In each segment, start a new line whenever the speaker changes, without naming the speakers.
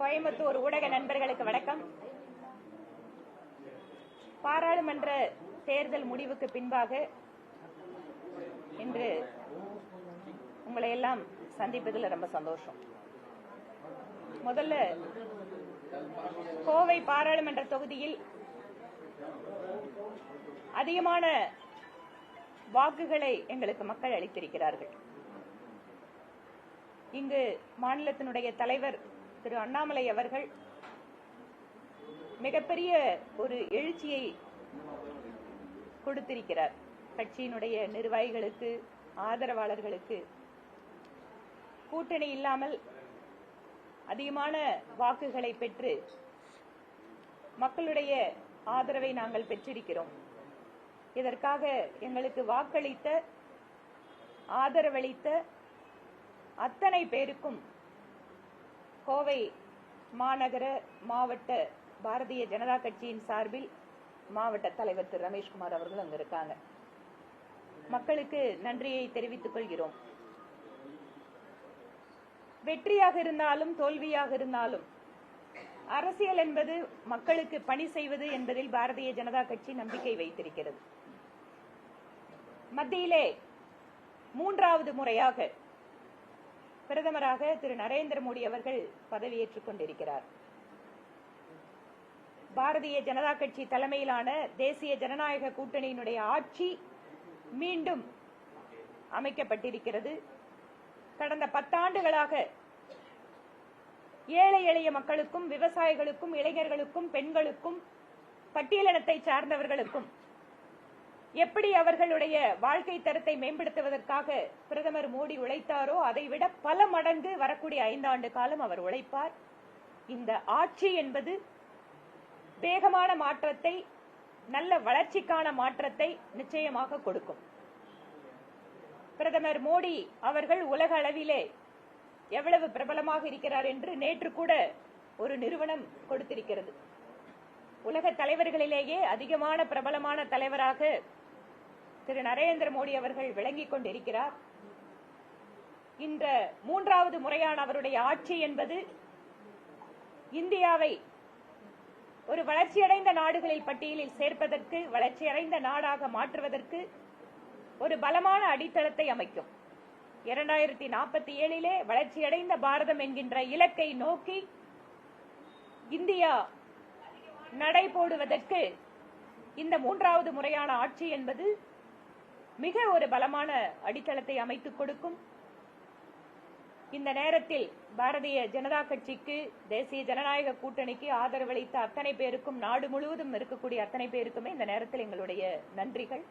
கோயம்புத்தூர் ஊடக நண்பர்களுக்கு வணக்கம். பாராளுமன்ற தேர்தல் முடிவுக்கு பின்பாக இன்று உங்களை எல்லாம் சந்திப்பதில் ரொம்ப சந்தோஷம். முதல்ல கோவை பாராளுமன்ற தொகுதியில் அதிகமான வாக்குகளை எங்களுக்கு மக்கள் அளித்திருக்கிறார்கள். இங்கு மாநிலத்தினுடைய தலைவர் திரு அண்ணாமலை அவர்கள் மிகப்பெரிய ஒரு எழுச்சியை கொடுத்திருக்கிறார். கட்சியினுடைய நிர்வாகிகளுக்கு ஆதரவாளர்களுக்கு. கூட்டணி இல்லாமல் அதிகமான வாக்குகளை பெற்று மக்களுடைய ஆதரவை நாங்கள் பெற்றிருக்கிறோம். இதற்காக எங்களுக்கு வாக்களித்த ஆதரவளித்த அத்தனை பேருக்கும் கோவை மாநகர மாவட்ட பாரதிய ஜனதா கட்சியின் சார்பில் மாவட்ட தலைவர் திரு ரமேஷ்குமார் அவர்கள் அங்க இருக்காங்க. மக்களுக்கு நன்றியை தெரிவித்துக் கொள்கிறோம். வெற்றியாக இருந்தாலும் தோல்வியாக இருந்தாலும் அரசியல் என்பது மக்களுக்கு பணி செய்வது என்பதில் பாரதிய ஜனதா கட்சி நம்பிக்கை வைத்திருக்கிறது. மத்தியிலே மூன்றாவது முறையாக பிரதமராக திரு நரேந்திர மோடி அவர்கள் பதவியேற்றுக் கொண்டிருக்கிறார். பாரதிய ஜனதா கட்சி தலைமையிலான தேசிய ஜனநாயக கூட்டணியினுடைய ஆட்சி மீண்டும் அமைக்கப்பட்டிருக்கிறது. கடந்த பத்தாண்டுகளாக ஏழை எளிய மக்களுக்கும் விவசாயிகளுக்கும் இளைஞர்களுக்கும் பெண்களுக்கும் பட்டியலினத்தை சார்ந்தவர்களுக்கும் எப்படி அவர்களுடைய வாழ்க்கை தரத்தை மேம்படுத்துவதற்காக பிரதமர் மோடி உழைத்தாரோ அதைவிட பல மடங்கு வரக்கூடிய ஐந்தாண்டு காலம் அவர் உழைப்பார். இந்த ஆட்சி என்பது வேகமான மாற்றத்தை நல்ல வளர்ச்சிக்கான மாற்றத்தை நிச்சயமாக கொடுக்கும். பிரதமர் மோடி அவர்கள் உலக அளவிலே எவ்வளவு பிரபலமாக இருக்கிறார் என்று நேற்று கூட ஒரு நிறுவனம் கொடுத்திருக்கிறது. உலக தலைவர்களிலேயே அதிகமான பிரபலமான தலைவராக திரு நரேந்திர மோடி அவர்கள் விளங்கிக் கொண்டிருக்கிறார். இந்த மூன்றாவது முறையான அவருடைய ஆட்சி என்பது இந்தியாவை ஒரு வளர்ச்சியடைந்த நாடுகளில் பட்டியலில் சேர்ப்பதற்கு வளர்ச்சியடைந்த நாடாக மாற்றுவதற்கு ஒரு பலமான அடித்தளத்தை அமைக்கும். இரண்டாயிரத்தி நாற்பத்தி ஏழிலே வளர்ச்சியடைந்த பாரதம் என்கின்ற இலக்கை நோக்கி இந்தியா நடை போடுவதற்கு இந்த மூன்றாவது முறையான ஆட்சி என்பது மிக ஒரு பலமான அடித்தளத்தை அமைத்துக் கொடுக்கும். இந்த நேரத்தில் பாரதிய ஜனதா கட்சிக்கு தேசிய ஜனநாயக கூட்டணிக்கு ஆதரவளித்த அத்தனை பேருக்கும் நாடு முழுவதும் இருக்கக்கூடிய அத்தனை பேருக்குமே இந்த நேரத்தில் எங்களுடைய நன்றிகள்.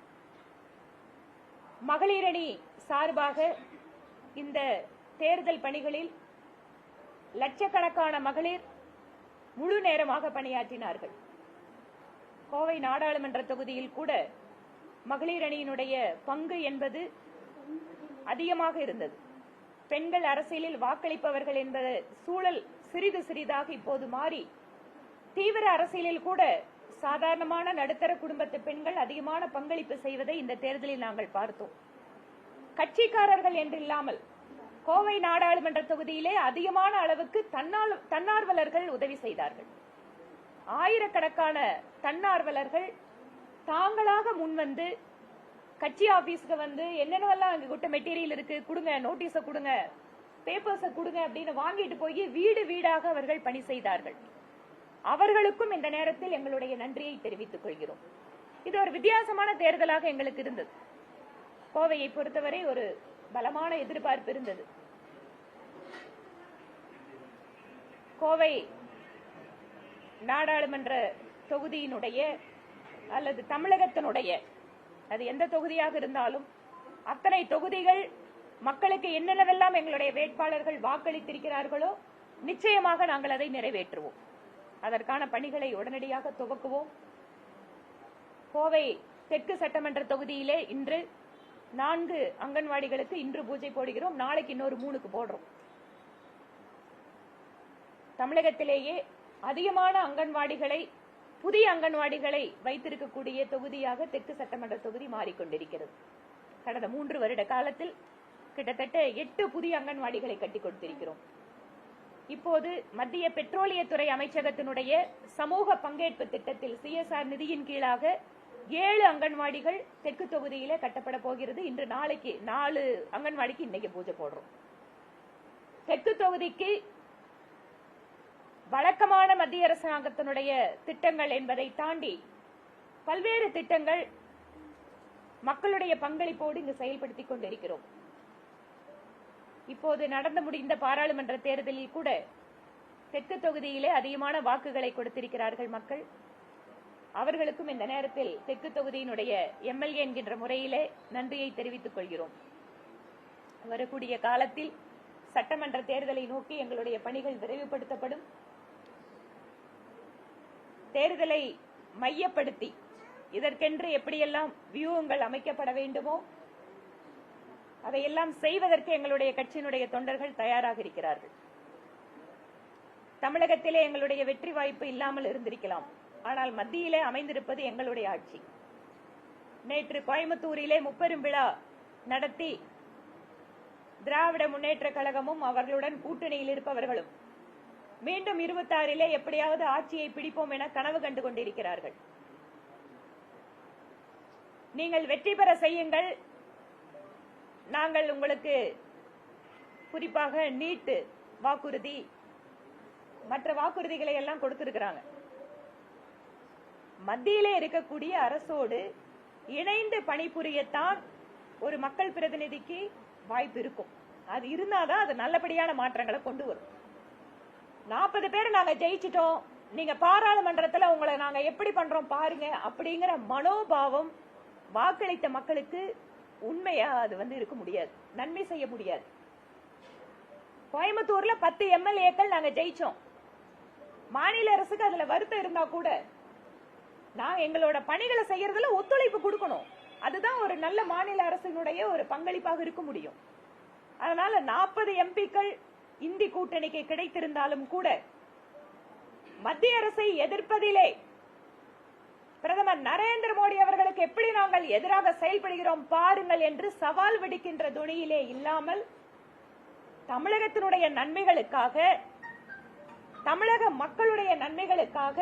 மகளிரணி சார்பாக இந்த தேர்தல் பணிகளில் லட்சக்கணக்கான மகளிர் முழு நேரமாக பணியாற்றினார்கள். கோவை நாடாளுமன்ற தொகுதியில் கூட மகளிர் அணியினுடைய பங்கு என்பது அதிகமாக இருந்தது. பெண்கள் அரசியலில் வாக்களிப்பவர்கள் என்பது சூழல் சிறிது சிறிதாக இப்போது மாறி தீவிர அரசியலில் கூட சாதாரணமான நடுத்தர குடும்பத்து பெண்கள் அதிகமான பங்களிப்பு செய்வதை இந்த தேர்தலில் நாங்கள் பார்த்தோம். கட்சிக்காரர்கள் என்றில்லாமல் கோவை நாடாளுமன்ற தொகுதியிலே அதிகமான அளவுக்கு தன்னால் தன்னார்வலர்கள் உதவி செய்தார்கள். ஆயிரக்கணக்கான தன்னார்வலர்கள் தாங்களாக முன்வந்து கட்சி ஆபீஸ்க்கு வந்து என்னென்னவெல்லாம் அங்க குட்ட மெட்டீரியல் இருக்கு கொடுங்க நோட்டீஸ கொடுங்க பேப்பர்ஸ கொடுங்க அப்படின்னு வாங்கிட்டு போய் வீடு வீடாக அவர்கள் பணி செய்தார்கள். அவர்களுக்கும் இந்த நேரத்தில் எங்களுடைய நன்றியை தெரிவித்துக் கொள்கிறோம். இது ஒரு வித்தியாசமான தேர்தலாக எங்களுக்கு இருந்தது. கோவையை பொறுத்தவரை ஒரு பலமான எதிர்பார்ப்பு இருந்தது. கோவை நாடாளுமன்ற தொகுதியினுடைய அல்லது தமிழகத்தினுடைய அது எந்த தொகுதியாக இருந்தாலும் அத்தனை தொகுதிகள் மக்களுக்கு என்னென்னவெல்லாம் எங்களுடைய வேட்பாளர்கள் வாக்களித்திருக்கிறார்களோ நிச்சயமாக நாங்கள் அதை நிறைவேற்றுவோம். அதற்கான பணிகளை உடனடியாக துவக்குவோம். கோவை தெற்கு சட்டமன்ற தொகுதியிலே இன்று நான்கு அங்கன்வாடிகளுக்கு இன்று பூஜை போடுகிறோம். நாளைக்கு இன்னொரு மூணுக்கு போடுறோம். தமிழகத்திலேயே அதிகமான அங்கன்வாடிகளை புதிய அங்கன்வாடிகளை வைத்திருக்கக்கூடிய தொகுதியாக தெற்கு சட்டமன்ற தொகுதி மாறிக்கொண்டிருக்கிறது. கடந்த மூன்று வருட காலத்தில் கிட்டத்தட்ட எட்டு புதிய அங்கன்வாடிகளை கட்டி கொடுத்திருக்கிறோம். இப்போது மத்திய பெட்ரோலியத்துறை அமைச்சகத்தினுடைய சமூக பங்கேற்பு திட்டத்தில் சிஎஸ்ஆர் நிதியின் கீழாக ஏழு அங்கன்வாடிகள் தெற்கு தொகுதியில கட்டப்பட போகிறது. இன்று நாளைக்கு நாலு அங்கன்வாடிக்கு இன்னைக்கு பூஜை போடுறோம். தெற்கு தொகுதிக்கு வழக்கமான மத்திய அரசாங்கத்தினுடைய திட்டங்கள் என்பதை தாண்டி பல்வேறு திட்டங்கள் மக்களுடைய பங்களிப்போடு இங்கு செயல்படுத்திக் கொண்டிருக்கிறோம். இப்போது நடந்து முடிந்த பாராளுமன்ற தேர்தலில் கூட தெற்கு தொகுதியிலே அதிகமான வாக்குகளை கொடுத்திருக்கிறார்கள் மக்கள். அவர்களுக்கும் இந்த நேரத்தில் தெற்கு தொகுதியினுடைய எம்எல்ஏ என்கின்ற முறையிலே நன்றியை தெரிவித்துக் கொள்கிறோம். வரக்கூடிய காலத்தில் சட்டமன்ற தேர்தலை நோக்கி எங்களுடைய பணிகள் விரைவுபடுத்தப்படும். தேர்தலை மையப்படுத்தி இதற்கென்று எப்படியெல்லாம் வியூகங்கள் அமைக்கப்பட வேண்டுமோ அதையெல்லாம் செய்வதற்கு எங்களுடைய கட்சியினுடைய தொண்டர்கள் தயாராக இருக்கிறார்கள். தமிழகத்திலே எங்களுடைய வெற்றி வாய்ப்பு இல்லாமல் இருந்திருக்கலாம். ஆனால் மத்தியிலே அமைந்திருப்பது எங்களுடைய ஆட்சி. நேற்று கோயம்புத்தூரிலே முப்பெரும் விழா நடத்தி திராவிட முன்னேற்ற கழகமும் அவர்களுடன் கூட்டணியில் இருப்பவர்களும் மீண்டும் இருபத்தாறிலே எப்படியாவது ஆட்சியை பிடிப்போம் என கனவு கண்டு கொண்டிருக்கிறார்கள். நீங்கள் வெற்றி பெற செய்யுங்கள். நாங்கள் உங்களுக்கு குறிப்பாக நீட்டு வாக்குறுதி மற்ற வாக்குறுதிகளை எல்லாம் கொடுத்திருக்கிறாங்க. மத்தியிலே இருக்கக்கூடிய அரசோடு இணைந்து பணிபுரியத்தான் ஒரு மக்கள் பிரதிநிதிக்கு வாய்ப்பு இருக்கும். அது இருந்தாதான் அது நல்லபடியான மாற்றங்களை கொண்டு வரும். நாற்பது பேர் நாங்க ஜெயிச்சிட்டோம். நீங்க பாராளுமன்றத்துல உங்களை நாங்க எப்படி பண்றோம் பாருங்க அப்படிங்கிற மனோபாவம் வாக்களித்த மக்களுக்கு உண்மையா அது வந்து இருக்க முடியாது. நன்மை செய்ய முடியாது. கோயம்புத்தூர்ல பத்து எம்எல்ஏக்கள் நாங்க ஜெயிச்சோம். மாநில அரசுக்கு அதுல வருத்தம் இருந்தா கூட நான் எங்களோட பணிகளை செய்யறதுல ஒத்துழைப்பு கொடுக்கணும். அதுதான் ஒரு நல்ல மாநில அரசினுடைய ஒரு பங்களிப்பாக இருக்க முடியும். அதனால நாற்பது எம்பிக்கள் இந்தி கூட்டணிக்கு கிடைத்திருந்தாலும் கூட மத்திய அரசை எதிர்ப்பதிலே பிரதமர் நரேந்திர மோடி அவர்களுக்கு எப்படி நாங்கள் எதிராக செயல்படுகிறோம் பாருங்கள் என்று சவால் விடுக்கின்ற துணியிலே இல்லாமல் தமிழகத்தினுடைய நன்மைகளுக்காக தமிழக மக்களுடைய நன்மைகளுக்காக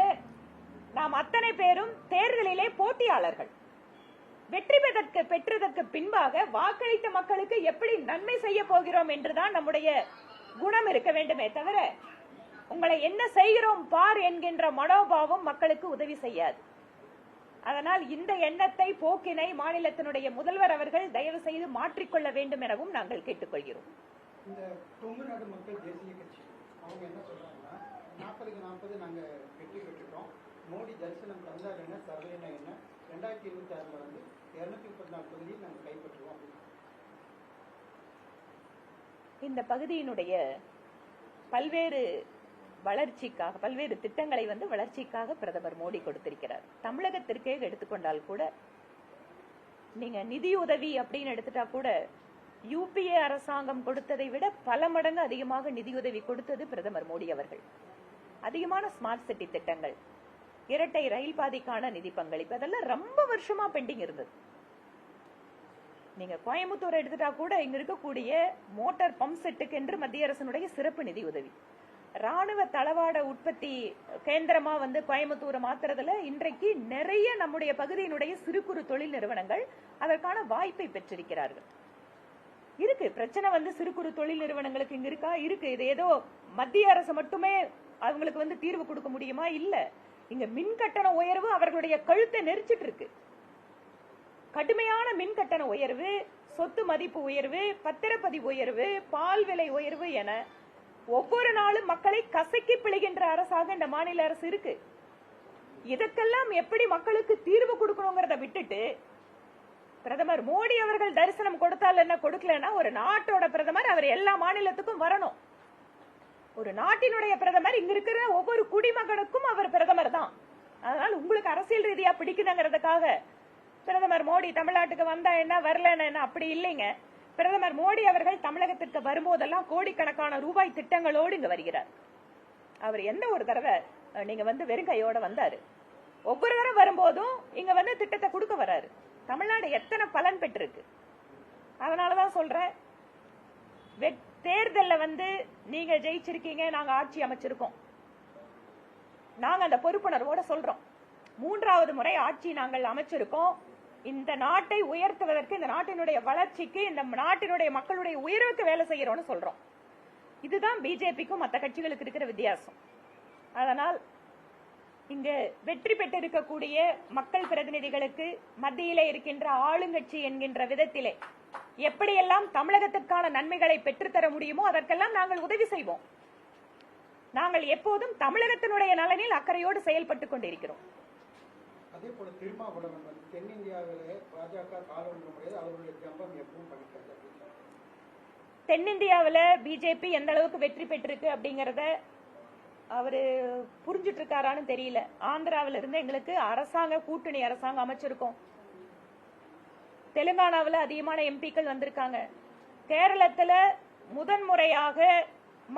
நாம் அத்தனை பேரும் தேர்தலிலே போட்டியாளர்கள். வெற்றி பெற்றதற்கு பெற்றதற்கு பின்பாக வாக்களித்த மக்களுக்கு எப்படி நன்மை செய்ய போகிறோம் என்றுதான் நம்முடைய குணம் இருக்க வேண்டுமே தவிர உங்களை என்ன செய்கிறோம் பார் என்கின்ற மனோபாவம் மக்களுக்கு உதவி செய்யாது. அதனால் இந்த எண்ணத்தை போக்கினை மாநிலத்தினுடைய முதல்வர் அவர்கள் தயவு செய்து மாற்றிக்கொள்ள வேண்டும் எனவும் நாங்கள் கேட்டுக்கொள்கிறோம்.
நாற்பதுக்கு நாற்பது நாங்க வெற்றி பெற்றுட்டோம். மோடி தரிசனம் தந்தார் என்ன சர்வேனா என்ன ரெண்டாயிரத்தி இருபத்தி ஆறுல வந்து இருநூத்தி முப்பத்தி நாலு தொகுதியில் நாங்கள் கைப்பற்றுவோம். அப்படின்னு
இந்த பகுதியினுடைய பல்வேறு வளர்ச்சிக்காக பல்வேறு திட்டங்களை வந்து வளர்ச்சிக்காக பிரதமர் மோடி கொடுத்திருக்கிறார். தமிழகத்திற்கே எடுத்துக்கொண்டால் கூட நீங்க நிதியுதவி அப்படின்னு எடுத்துட்டா கூட யூபிஏ அரசாங்கம் கொடுத்ததை விட பல மடங்கு அதிகமாக நிதியுதவி கொடுத்தது பிரதமர் மோடி அவர்கள். அதிகமான ஸ்மார்ட் சிட்டி திட்டங்கள் இரட்டை ரயில் பாதைக்கான நிதி பங்களிப்பு அதெல்லாம் ரொம்ப வருஷமா பெண்டிங் இருந்தது. நீங்க கோயம்புத்தூர் எடுத்துட்டா கூட இங்க இருக்கக்கூடிய மோட்டார் பம்ப் செட்டுக்கு என்று மத்திய அரசனுடைய சிறப்பு நிதி உதவி. ராணுவ தளவாட உற்பத்தி கேந்திரமா வந்து கோயம்புத்தூரை மாத்துறதுல இன்றைக்கு நிறைய நம்முடைய பகுதியினுடைய சிறு குறு தொழில் நிறுவனங்கள் அதற்கான வாய்ப்பை பெற்றிருக்கிறார்கள். இருக்கு பிரச்சனை வந்து சிறு குறு தொழில் நிறுவனங்களுக்கு இங்க இருக்கா? இருக்கு. இது ஏதோ மத்திய அரசு மட்டுமே அவங்களுக்கு வந்து தீர்வு கொடுக்க முடியுமா? இல்ல. இங்க மின் கட்டண உயர்வு அவர்களுடைய கழுத்தை நெரிச்சிட்டு இருக்கு. கடுமையான மின் கட்டண உயர்வு சொத்து மதிப்பு உயர்வு பத்திரப்பதிவு உயர்வு பால் விலை உயர்வு என ஒவ்வொரு நாளும் மக்களை கசக்கி பிழைகின்ற அரசாக இந்த மாநில அரசு இருக்கு. இதற்கெல்லாம் எப்படி மக்களுக்கு தீர்வு கொடுக்கணுங்கிறத விட்டுட்டு பிரதமர் மோடி அவர்கள் தரிசனம் கொடுத்தால் என்ன கொடுக்கலன்னா ஒரு நாட்டோட பிரதமர் அவர் எல்லா மாநிலத்துக்கும் வரணும். ஒரு நாட்டினுடைய பிரதமர் இங்க இருக்கிற ஒவ்வொரு குடிமகனுக்கும் அவர் பிரதமர் தான். அதனால் உங்களுக்கு அரசியல் ரீதியா பிடிக்குதுங்கிறதுக்காக பிரதமர் மோடி தமிழ்நாட்டுக்கு வந்தா என்ன வரலன்னா என்ன? அப்படி இல்லைங்க. பிரதமர் மோடி அவர்கள் தமிழகத்திற்கு வரும்போதெல்லாம் கோடிக்கணக்கான ரூபாய் திட்டங்களோடு இங்க வருகிறார். அவர் எந்த ஒரு தடவை நீங்க வந்து வெறும் கையோட வந்தாரு. ஒவ்வொரு தரம் வரும்போதும் இங்க வந்து திட்டத்தை கொடுக்க வராரு. தமிழ்நாடு எத்தனை பலன் பெற்றிருக்கு? அதனாலதான் சொல்றேன். வெட்- தேர்தல்ல வந்து நீங்க ஜெயிச்சிருக்கீங்க நாங்க ஆட்சி அமைச்சிருக்கோம். நாங்க அந்த பொறுப்புணர்வோட சொல்றோம். மூன்றாவது முறை ஆட்சி நாங்கள் அமைச்சிருக்கோம். இந்த நாட்டை உயர்த்துவதற்கு இந்த நாட்டினுடைய வளர்ச்சிக்கு இந்த நாட்டினுடைய மக்களுடைய உயர்வுக்கு வேலை செய்யறோம்னு சொல்றோம். இதுதான் பிஜேபிக்கும் மற்ற கட்சிகளுக்கு இருக்கிற வித்தியாசம். அதனால் இங்கு வெற்றி பெற்றிருக்கக்கூடிய மக்கள் பிரதிநிதிகளுக்கு மத்தியிலே இருக்கின்ற ஆளுங்கட்சி என்கின்ற விதத்திலே எப்படியெல்லாம் தமிழகத்திற்கான நன்மைகளை பெற்றுத்தர முடியுமோ அதற்கெல்லாம் நாங்கள் உதவி செய்வோம். நாங்கள் எப்போதும் தமிழகத்தினுடைய நலனில் அக்கறையோடு செயல்பட்டுக் கொண்டிருக்கிறோம்.
அதே போல திருமாவளவன் வந்து தென்னிந்தியாவிலே பாஜக காலொன்று முடியாது அவருடைய ஜம்பம் எப்பவும் படிக்கிறது அப்படின்னு
தென்னிந்தியாவில் பிஜேபி எந்த அளவுக்கு வெற்றி பெற்றிருக்கு அப்படிங்கிறத அவர் புரிஞ்சுட்டு இருக்காரான்னு தெரியல. ஆந்திராவில இருந்து எங்களுக்கு அரசாங்க கூட்டணி அரசாங்கம் அமைச்சிருக்கோம். தெலுங்கானாவில் அதிகமான எம்பிக்கள் வந்திருக்காங்க. கேரளத்தில் முதன்முறையாக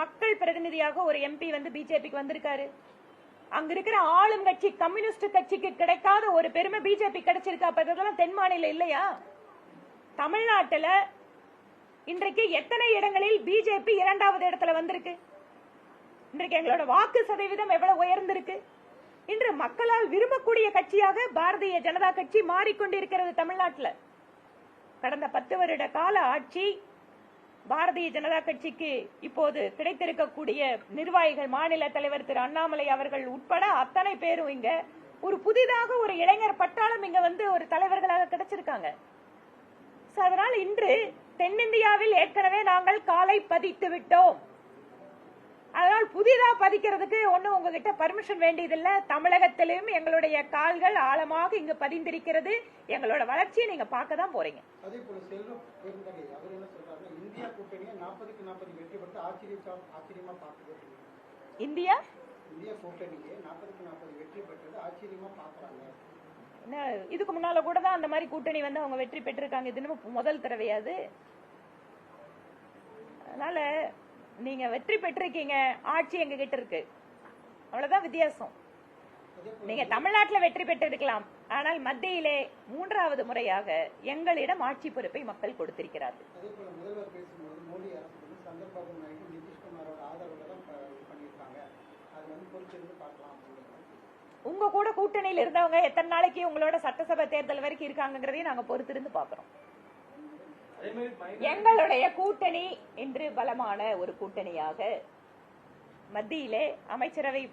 மக்கள் பிரதிநிதியாக ஒரு எம்பி வந்து பிஜேபிக்கு வந்திருக்காரு. அங்க இருக்கிற ஆளும் கட்சி கம்யூனிஸ்ட் கட்சிக்கு கிடைக்காத ஒரு பெருமை பிஜேபி கிடைச்சிருக்கா. அப்ப தென் மாநிலம் இல்லையா? தமிழ்நாட்டுல இன்றைக்கு எத்தனை இடங்களில் பிஜேபி இரண்டாவது இடத்துல வந்திருக்கு? இன்றைக்கு எங்களோட வாக்கு சதவீதம் எவ்வளவு உயர்ந்திருக்கு? இன்று மக்களால் விரும்பக்கூடிய கட்சியாக பாரதிய ஜனதா கட்சி மாறிக்கொண்டிருக்கிறது தமிழ்நாட்டில். கடந்த பத்து வருட கால ஆட்சி பாரதிய ஜனதா கட்சிக்கு இப்போது கிடைத்திருக்கக்கூடிய நிர்வாகிகள் மாநில தலைவர் திரு அண்ணாமலை அவர்கள் உட்பட அத்தனை பேரும் இங்க ஒரு புதிதாக ஒரு இளைஞர் பட்டாளம் இங்க வந்து ஒரு தலைவர்களாக கிடைச்சிருக்காங்க. அதனால் இன்று தென்னிந்தியாவில் ஏற்கனவே நாங்கள் காலை பதித்து விட்டோம். அதனால் புதிதா பதிக்கிறதுக்கு ஒண்ணும் உங்ககிட்ட பர்மிஷன் வேண்டியதில்லை. தமிழகத்திலும் எங்களுடைய கால்கள் ஆழமாக இங்கு பதிந்திருக்கிறது. எங்களோட வளர்ச்சியை நீங்க பார்க்க தான் போறீங்க
இந்தியா
இதுக்கு முன்னால கூட தான் அந்த மாதிரி கூட்டணி வந்து அவங்க வெற்றி பெற்றிருக்காங்க. இது முதல் தடவையாது அதனால நீங்க வெற்றி பெற்றிருக்கீங்க. ஆட்சி எங்க கிட்ட இருக்கு. அவ்வளவுதான் வித்தியாசம். நீங்க தமிழ்நாட்டுல வெற்றி பெற்றிருக்கலாம். ஆனால் மத்தியிலே மூன்றாவது முறையாக எங்களிடம் ஆட்சி பொறுப்பை மக்கள் கொடுத்திருக்கிறார்கள்.
அப்படின்னு
உங்க கூட கூட்டணியில் இருந்தவங்க எத்தனை நாளைக்கு உங்களோட சட்டசபை தேர்தல் வரைக்கும் இருக்காங்கங்கிறதையும் நாங்க பொறுத்திருந்து பாக்குறோம் எங்களுடைய கூட்டணி என்று பலமான ஒரு கூட்டணியாக மத்தியிலே அமைச்சரவை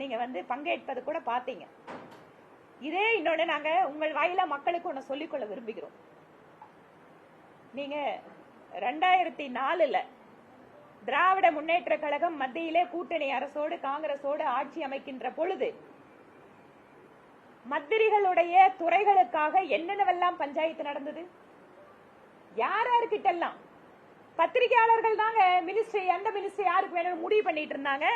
நீங்க வந்து பங்கேற்பது கூட பாத்தீங்க இதே இன்னொன்னு நாங்க உங்கள் வாயில மக்களுக்கு ஒண்ணு சொல்லிக்கொள்ள விரும்புகிறோம். நீங்க ரெண்டாயிரத்தி நாலுல திராவிட முன்னேற்ற கழகம் மத்தியிலே கூட்டணி அரசோடு காங்கிரஸோடு ஆட்சி அமைக்கின்ற பொழுது மந்திரிகளுடைய துறைகளுக்காக என்னென்னவெல்லாம் பஞ்சாயத்து நடந்தது? யார் யாருக்கிட்டெல்லாம் பத்திரிகையாளர்கள் தாங்க மினிஸ்ட்ரி எந்த மினிஸ்ட்ரி யாருக்கு வேணும் முடிவு பண்ணிட்டு இருந்தாங்க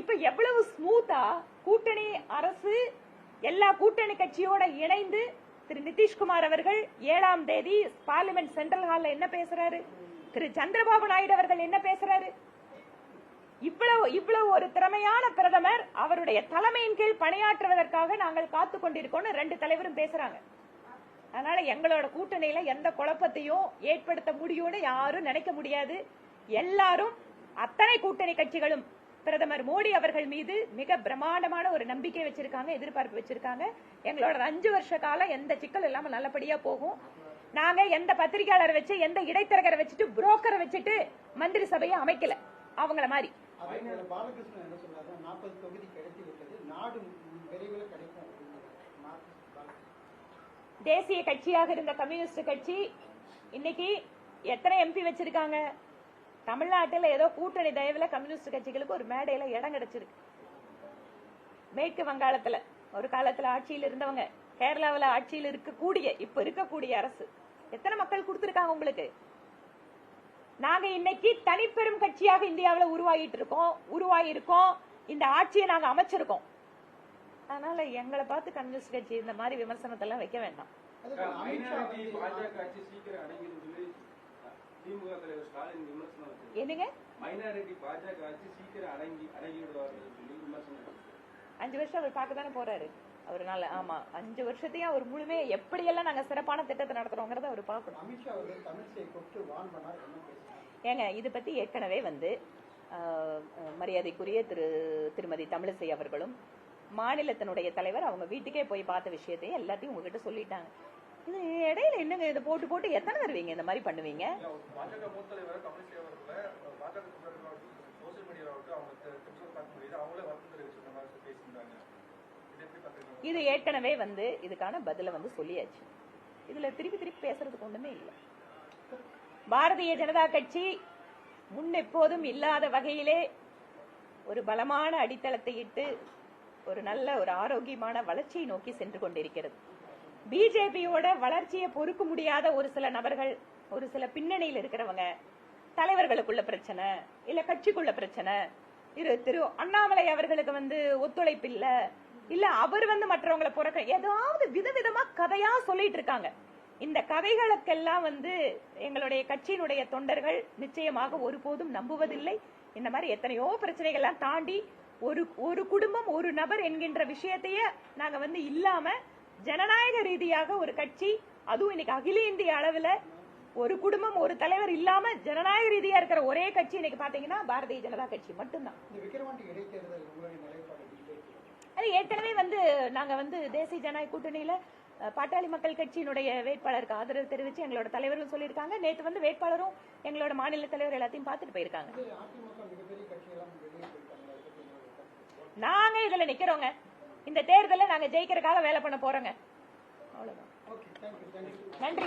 இப்ப எவ்வளவு ஸ்மூத்தா கூட்டணி அரசு எல்லா கூட்டணி கட்சியோட இணைந்து திரு நிதிஷ்குமார் அவர்கள் ஏழாம் தேதி பார்லிமெண்ட் சென்ட்ரல் ஹால்ல என்ன பேசுறாரு? திரு சந்திரபாபு நாயுடு அவர்கள் என்ன பேசுறாரு? இவ்வளவு இவ்வளவு ஒரு திறமையான பிரதமர் அவருடைய தலைமையின் கீழ் பணியாற்றுவதற்காக நாங்கள் காத்து கொண்டிருக்கோம்னு ரெண்டு தலைவரும் பேசுறாங்க. அதனால எங்களோட கூட்டணியில எந்த குழப்பத்தையும் ஏற்படுத்த முடியும்னு யாரும் நினைக்க முடியாது. எல்லாரும் அத்தனை கூட்டணி கட்சிகளும் பிரதமர் மோடி அவர்கள் மீது மிக பிரம்மாண்டமான ஒரு நம்பிக்கை வச்சிருக்காங்க எதிர்பார்ப்பு வச்சிருக்காங்க. எங்களோட அஞ்சு வருஷ காலம் எந்த சிக்கல் இல்லாம நல்லபடியா போகும். நாங்க எந்த பத்திரிகையாளரை வச்சு எந்த இடைத்தரகரை வச்சுட்டு புரோக்கரை வச்சுட்டு மந்திரி சபையை அமைக்கல. அவங்கள மாதிரி
அதே போல பாலகிருஷ்ணன் என்ன சொல்றாரு நாற்பது தொகுதி கிடைத்து விட்டது நாடு விரைவில் கிடைக்கும் அப்படின்னு மார்க்சிஸ்ட் பாலகிருஷ்ணன்
தேசிய கட்சியாக இருந்த கம்யூனிஸ்ட் கட்சி இன்னைக்கு எத்தனை எம்பி வச்சிருக்காங்க? தமிழ்நாட்டில் ஏதோ கூட்டணி தயவில் கம்யூனிஸ்ட் கட்சிகளுக்கு ஒரு மேடையில் இடம் கிடைச்சிருக்கு. மேற்கு வங்காளத்தில் ஒரு காலத்தில் ஆட்சியில் இருந்தவங்க கேரளாவில் ஆட்சியில் இருக்கக்கூடிய இப்ப இருக்கக்கூடிய அரசு. எத்தனை மக்கள் கொடுத்துருக்காங்க உங்களுக்கு? நாங்க இன்னைக்கு தனிப்பெரும் கட்சியாக இந்தியாவில் உருவாகிட்டு இருக்கோம் உருவாகி இருக்கோம் இந்த ஆட்சியை நாங்க அமைச்சிருக்கோம். அதனால எங்களை பார்த்து கம்யூனிஸ்ட் கட்சி இந்த மாதிரி விமர்சனத்தை எல்லாம் வைக்க வேண்டாம். என்னங்க. அஞ்சு வருஷம் அவர் பார்க்க தானே போறாரு. அவர் ஆமா அஞ்சு வருஷத்தையும் அவர் முழுமையா எப்படியெல்லாம் நாங்க சிறப்பான திட்டத்தை நடத்துறோங்கிறத அவர் பார்க்கணும்.
பேசினார்
ஏங்க இது பத்தி ஏற்கனவே வந்து மரியாதைக்குரிய திரு திருமதி தமிழிசை அவர்களும் மாநிலத்தினுடைய தலைவர் அவங்க வீட்டுக்கே போய் பார்த்த விஷயத்தையும் எல்லாத்தையும் உங்ககிட்ட சொல்லிட்டாங்க. இது இடையில என்னங்க இதை? போட்டு போட்டு எத்தனை தருவீங்க இந்த மாதிரி பண்ணுவீங்க?
இது
ஏற்கனவே வந்து இதுக்கான பதில வந்து சொல்லியாச்சு. இதுல திருப்பி திருப்பி பேசுறதுக்கு ஒண்ணுமே இல்லை. பாரதிய ஜனதா கட்சி முன் எப்போதும் இல்லாத வகையிலே ஒரு பலமான அடித்தளத்தை இட்டு ஒரு நல்ல ஒரு ஆரோக்கியமான வளர்ச்சியை நோக்கி சென்று கொண்டிருக்கிறது. பிஜேபியோட வளர்ச்சியை பொறுக்க முடியாத ஒரு சில நபர்கள் ஒரு சில பின்னணியில் இருக்கிறவங்க தலைவர்களுக்குள்ள பிரச்சனை இல்ல கட்சிக்குள்ள பிரச்சனை இரு திரு அண்ணாமலை அவர்களுக்கு வந்து ஒத்துழைப்பு இல்ல இல்ல அவர் வந்து மற்றவங்களை புறக்க ஏதாவது விதவிதமா கதையா சொல்லிட்டு இருக்காங்க. இந்த கதைகளுக்கெல்லாம் வந்து எங்களுடைய கட்சியினுடைய தொண்டர்கள் நிச்சயமாக ஒருபோதும் நம்புவதில்லை. இந்த மாதிரி எத்தனையோ பிரச்சனைகள்லாம் தாண்டி ஒரு ஒரு குடும்பம் ஒரு நபர் என்கின்ற விஷயத்தையே நாங்க வந்து இல்லாம ஜனநாயக ரீதியாக ஒரு கட்சி அதுவும் இன்னைக்கு அகில இந்திய அளவுல ஒரு குடும்பம் ஒரு தலைவர் இல்லாம ஜனநாயக ரீதியா இருக்கிற ஒரே கட்சி இன்னைக்கு பாத்தீங்கன்னா பாரதிய ஜனதா கட்சி மட்டும்தான். அது ஏற்கனவே வந்து நாங்க வந்து தேசிய ஜனநாயக கூட்டணியில பாட்டாளி மக்கள் கட்சியினுடைய வேட்பாளருக்கு ஆதரவு தெரிவிச்சு எங்களோட தலைவர்கள் சொல்லியிருக்காங்க. நேற்று வந்து வேட்பாளரும் எங்களோட மாநில தலைவர் எல்லாத்தையும் பார்த்துட்டு போயிருக்காங்க
இது அதிமுக மிகப்பெரிய கட்சியெல்லாம் வெளியே போயிட்டாங்க அதை பத்தி உங்களுடைய கருத்து?
நாங்க இதுல நிக்கிறோங்க. இந்த தேர்தல்ல நாங்க ஜெயிக்கிறதுக்காக வேலை பண்ண போறோங்க. அவ்வளவுதான். நன்றி.